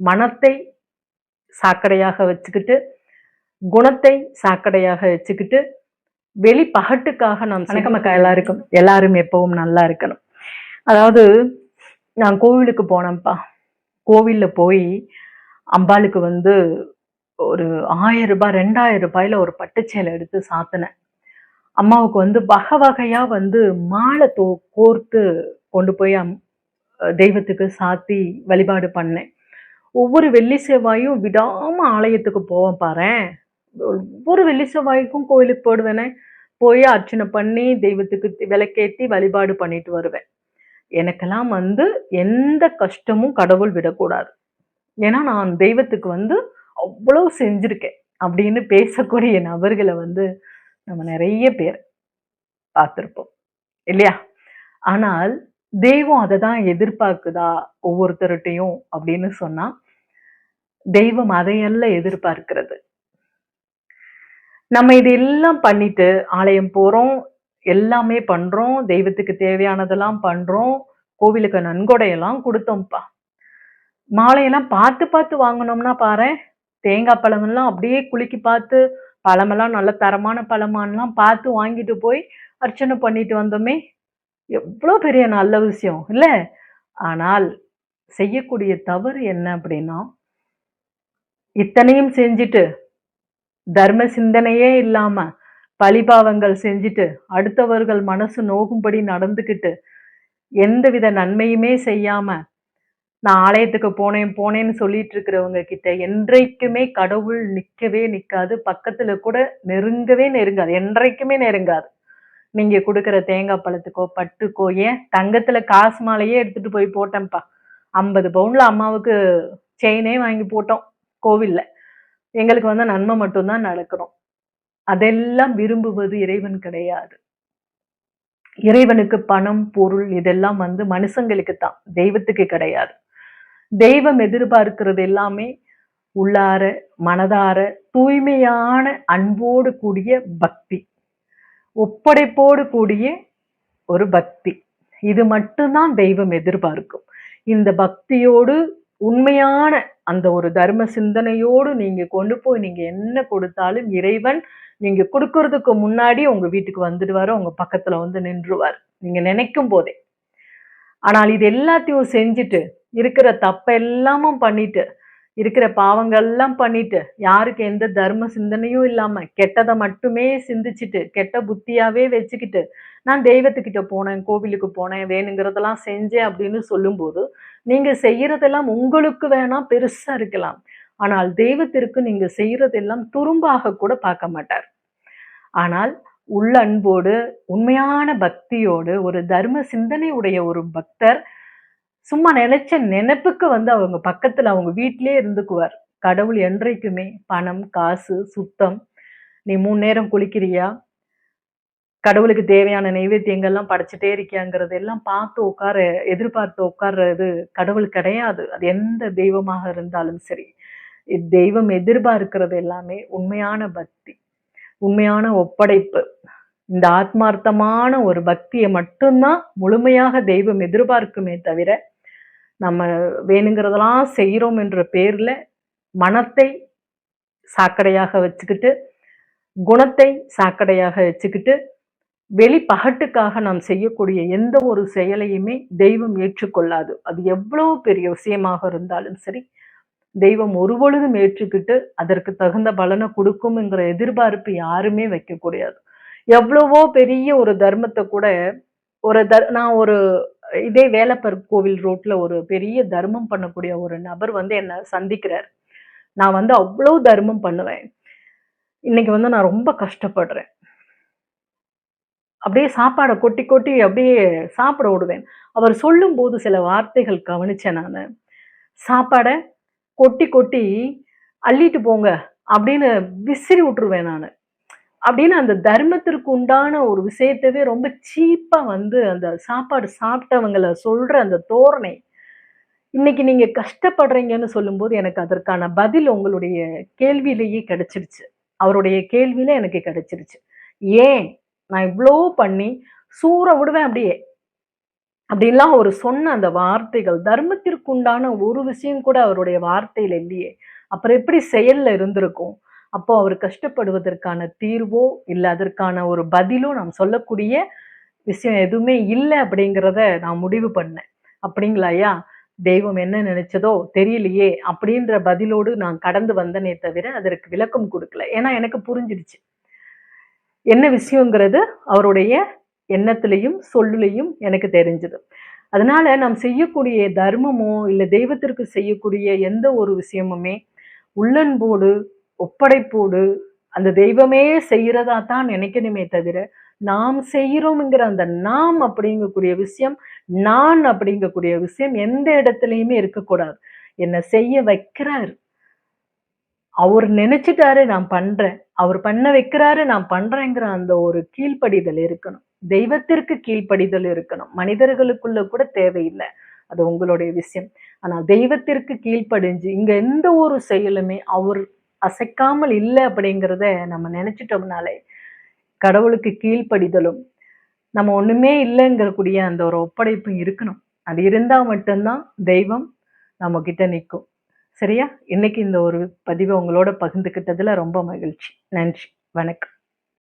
மனத்தை சாக்கடையாக வச்சுக்கிட்டு குணத்தை சாக்கடையாக வச்சுக்கிட்டு வெளி பகட்டுக்காக நாம் வணக்கம் அக்கா எல்லாருக்கும். எல்லாரும் எப்பவும் நல்லா இருக்கணும். அதாவது நான் கோவிலுக்கு போனேன்ப்பா. கோவில்ல போய் அம்பாளுக்கு வந்து ஒரு ஆயிரம் ரூபாய் ரெண்டாயிரம் ரூபாயில ஒரு பட்டுச்சேலை எடுத்து சாத்தினேன். அம்மாவுக்கு வந்து வகை வகையா வந்து மாலை தோ கோர்த்து கொண்டு போய் அம் தெய்வத்துக்கு சாத்தி வழிபாடு பண்ணேன். ஒவ்வொரு வெள்ளி செவ்வாயும் விடாமல் ஆலயத்துக்கு போவேன் பாரேன் ஒவ்வொரு வெள்ளி செவ்வாய்க்கும் கோயிலுக்கு போடுவேனே. போய் அர்ச்சனை பண்ணி தெய்வத்துக்கு விளக்கேற்றி வழிபாடு பண்ணிட்டு வருவேன். எனக்கெல்லாம் வந்து எந்த கஷ்டமும் கடவுள் விடக்கூடாது. ஏன்னா நான் தெய்வத்துக்கு வந்து அவ்வளோ செஞ்சுருக்கேன். அப்படின்னு பேசக்கூடிய நபர்களை வந்து நம்ம நிறைய பேர் பார்த்துருப்போம். இல்லையா? ஆனால் தெய்வம் அதை தான் எதிர்பார்க்குதா ஒவ்வொருத்தருட்டையும் அப்படின்னு சொன்னால் தெய்வம் அதையல்ல எதிர்பார்க்கிறது. நம்ம இது எல்லாம் பண்ணிட்டு ஆலயம் போறோம் எல்லாமே பண்றோம் தெய்வத்துக்கு தேவையானதெல்லாம் பண்றோம் கோவிலுக்கு நன்கொடையெல்லாம் கொடுத்தோம்ப்பா. மாலையெல்லாம் பார்த்து பார்த்து வாங்கினோம்னா பாரு தேங்காய் பழமெல்லாம் அப்படியே குலுக்கி பார்த்து பழமெல்லாம் நல்ல தரமான பழமான்லாம் பார்த்து வாங்கிட்டு போய் அர்ச்சனை பண்ணிட்டு வந்தோமே. எவ்வளோ பெரிய நல்ல விஷயம் இல்லை? ஆனால் செய்யக்கூடிய தவறு என்ன அப்படின்னா இத்தனையும் செஞ்சுட்டு தர்ம சிந்தனையே இல்லாம பழிபாவங்கள் செஞ்சுட்டு அடுத்தவர்கள் மனசு நோகும்படி நடந்துக்கிட்டு எந்தவித நன்மையுமே செய்யாம நான் ஆலயத்துக்கு போனேன் போனேன்னு சொல்லிட்டு இருக்கிறவங்க கிட்ட என்றைக்குமே கடவுள் நிற்கவே நிற்காது பக்கத்துல கூட நெருங்கவே நெருங்காது என்றைக்குமே நெருங்காது. நீங்க கொடுக்குற தேங்காய் பழத்துக்கோ பட்டுக்கோ ஏன் தங்கத்துல காசு மாலையே எடுத்துட்டு போய் போட்டேன்ப்பா. ஐம்பது பவுன்ல அம்மாவுக்கு செயினே வாங்கி போட்டோம். கோவில்ல. எங்களுக்கு வந்து நன்மை மட்டும்தான் நடக்கணும். அதெல்லாம் விரும்புவது இறைவன் கிடையாது. இறைவனுக்கு பணம் பொருள் இதெல்லாம் வந்து மனுஷங்களுக்கு தான். தெய்வத்துக்கு கிடையாது. தெய்வம் எதிர்பார்க்கிறது எல்லாமே உள்ளார மனதார தூய்மையான அன்போடு கூடிய பக்தி. ஒப்படைப்போடு கூடிய ஒரு பக்தி. இது மட்டும்தான் தெய்வம் எதிர்பார்க்கும். இந்த பக்தியோடு உண்மையான அந்த ஒரு தர்ம சிந்தனையோடு நீங்க கொண்டு போய் நீங்க என்ன கொடுத்தாலும் இறைவன் நீங்க கொடுக்கறதுக்கு முன்னாடி உங்க வீட்டுக்கு வந்துடுவாரு உங்கள் பக்கத்துல வந்து நின்றுவார். நீங்க நினைக்கும் போதே. ஆனால் இது எல்லாத்தையும் செஞ்சுட்டு இருக்கிற தப்ப எல்லாமும் பண்ணிட்டு இருக்கிற பாவங்கள்லாம் பண்ணிட்டு யாருக்கு எந்த தர்ம சிந்தனையும் இல்லாம கெட்டதை மட்டுமே சிந்திச்சுட்டு கெட்ட புத்தியாவே வச்சுக்கிட்டு நான் தெய்வத்துக்கிட்ட போனேன் கோவிலுக்கு போனேன் வேணுங்கிறதெல்லாம் செஞ்சேன் அப்படின்னு சொல்லும்போது நீங்கள் செய்கிறதெல்லாம் உங்களுக்கு வேணால் பெருசாக இருக்கலாம். ஆனால் தெய்வத்திற்கு நீங்கள் செய்கிறதெல்லாம் துரும்பாக கூட பார்க்க மாட்டார். ஆனால் உள்ள அன்போடு உண்மையான பக்தியோடு ஒரு தர்ம சிந்தனை உடைய ஒரு பக்தர் சும்மா நினைச்ச நினைப்புக்கு வந்து அவங்க பக்கத்தில் அவங்க வீட்டிலே இருந்துக்குவார். கடவுள் என்றைக்குமே பணம் காசு சுத்தம் நீ மூணு நேரம் குளிக்கிறியா? கடவுளுக்கு தேவையான நைவேத்தியங்கள்லாம் படைச்சிட்டே இருக்கியாங்கிறது எல்லாம் பார்த்து உட்கார எதிர்பார்த்து உட்கார்றது கடவுள் கிடையாது. அது எந்த தெய்வமாக இருந்தாலும் சரி. தெய்வம் எதிர்பார்க்கிறது எல்லாமே உண்மையான பக்தி உண்மையான ஒப்படைப்பு. இந்த ஆத்மார்த்தமான ஒரு பக்தியை மட்டும்தான் முழுமையாக தெய்வம் எதிர்பார்க்குமே தவிர நம்ம வேணுங்கிறதெல்லாம் செய்கிறோம் என்ற பேரில் மனத்தை சாக்கடையாக வச்சுக்கிட்டு குணத்தை சாக்கடையாக வச்சுக்கிட்டு வெளி பகட்டுக்காக நாம் செய்யக்கூடிய எந்த ஒரு செயலையுமே தெய்வம் ஏற்றுக்கொள்ளாது. அது எவ்வளவு பெரிய விஷயமாக இருந்தாலும் சரி தெய்வம் ஒரு பொழுதும் ஏற்றுக்கிட்டு அதற்கு தகுந்த பலனை கொடுக்கும்ங்கிற எதிர்பார்ப்பு யாருமே வைக்கக்கூடாது எவ்வளவோ பெரிய ஒரு தர்மத்தை கூட ஒரு தர் நான் ஒரு இதே வேலப்பர் கோவில் ரோட்ல ஒரு பெரிய தர்மம் பண்ணக்கூடிய ஒரு நபர் வந்து என்னை சந்திக்கிறார். நான் வந்து அவ்வளோ தர்மம் பண்ணுவேன். இன்னைக்கு வந்து நான் ரொம்ப கஷ்டப்படுறேன். அப்படியே சாப்பாடை கொட்டி கொட்டி அப்படியே சாப்பிட விடுவேன். அவர் சொல்லும்போது சில வார்த்தைகள் கவனித்தேன் நான். சாப்பாடை கொட்டி கொட்டி அள்ளிட்டு போங்க அப்படின்னு விசிறி விட்டுருவேன் நான். அப்படின்னு அந்த தர்மத்திற்கு உண்டான ஒரு விஷயத்தவே ரொம்ப சீப்பா வந்து அந்த சாப்பாடு சாப்பிட்டவங்களை சொல்ற அந்த தோரணை. இன்னைக்கு நீங்க கஷ்டப்படுறீங்கன்னு சொல்லும்போது எனக்கு அதற்கான பதில் உங்களுடைய கேள்வியிலேயே கிடைச்சிருச்சு. அவருடைய கேள்வியில எனக்கு கிடைச்சிருச்சு. ஏன் நான் இவ்வளோ பண்ணி சூற விடுவேன் அப்படியே. அப்படின்லாம் அவர் சொன்ன அந்த வார்த்தைகள் தர்மத்திற்குண்டான ஒரு விஷயம் கூட அவருடைய வார்த்தையில் இல்லையே. அப்புறம் எப்படி செயல்ல இருந்திருக்கும்? அப்போ அவர் கஷ்டப்படுவதற்கான தீர்வோ இல்லை அதற்கான ஒரு பதிலோ நாம் சொல்லக்கூடிய விஷயம் எதுவுமே இல்லை அப்படிங்கிறத நான் முடிவு பண்ணேன். அப்படிங்களா ஐயா? தெய்வம் என்ன நினைச்சதோ தெரியலையே அப்படின்ற பதிலோடு நான் கடந்து வந்தனே தவிர அதற்கு விளக்கம் கொடுக்கல. ஏன்னா எனக்கு புரிஞ்சிடுச்சு. என்ன விஷயங்கிறது அவருடைய எண்ணத்திலையும் சொல்லுலையும் எனக்கு தெரிஞ்சது. அதனால நாம் செய்யக்கூடிய தர்மமோ இல்லை தெய்வத்திற்கு செய்யக்கூடிய எந்த ஒரு விஷயமுமே உள்ளன்போடு ஒப்படைப்போடு அந்த தெய்வமே செய்கிறதா தான் நினைக்கணுமே தவிர நாம் செய்கிறோம்ங்கிற அந்த நாம் அப்படிங்கக்கூடிய விஷயம் நான் அப்படிங்கக்கூடிய விஷயம் எந்த இடத்துலையுமே இருக்கக்கூடாது. என்னை செய்ய வைக்கிறார். அவர் நினைச்சிட்டாரு நான் பண்றேன். அவர் பண்ண வைக்கிறாரு நான் பண்றேங்கிற அந்த ஒரு கீழ்ப்படிதல் இருக்கணும். தெய்வத்திற்கு கீழ்ப்படிதல் இருக்கணும். மனிதர்களுக்குள்ள கூட தேவையில்லை. அது உங்களுடைய விஷயம். ஆனால் தெய்வத்திற்கு கீழ்ப்படிஞ்சு இங்க எந்த ஒரு செயலுமே அவர் அசைக்காமல் இல்லை அப்படிங்கிறத நம்ம நினைச்சிட்டோம்னாலே கடவுளுக்கு கீழ்ப்படிதலும் நம்ம ஒண்ணுமே இல்லைங்கிறக்கூடிய அந்த ஒரு ஒப்படைப்பும் இருக்கணும். அது இருந்தால் மட்டும்தான் தெய்வம் நம்ம கிட்ட நிற்கும். சரியா? இன்னைக்கு இந்த ஒரு பதிவை உங்களோட பகிர்ந்துக்கிட்டதுல ரொம்ப மகிழ்ச்சி. நன்றி. வணக்கம்.